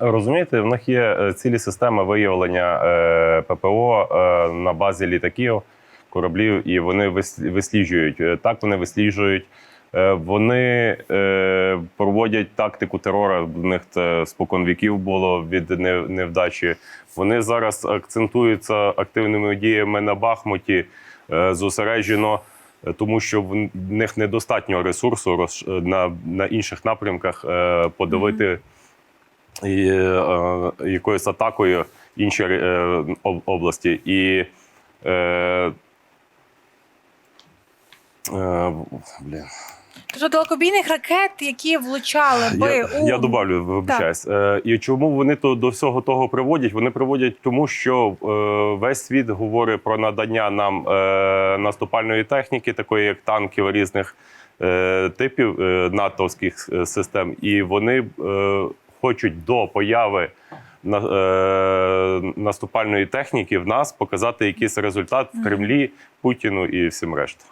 Розумієте, в них є е, цілі системи виявлення е, ППО е, на базі літаків, кораблів, і вони вис- висліджують. Так вони висліджують. Вони проводять тактику терору. В них це спокон віків було від невдачі. Вони зараз акцентуються активними діями на Бахмуті зосереджено, тому що в них недостатньо ресурсу на, на інших напрямках подавити і, е, якоюсь атакою інші е, області. І е, е, блін. Кажу, далекобійних ракет, які влучали би Я, у я добавлю, вибачаюсь. Е, і чому вони то до всього того приводять? Вони приводять тому, що е, весь світ говорить про надання нам е, наступальної техніки, такої як танків різних е, типів е, натовських е, систем, і вони е, хочуть до появи. На, е, наступальної техніки в нас показати якийсь результат в Кремлі, Путіну і всім решта.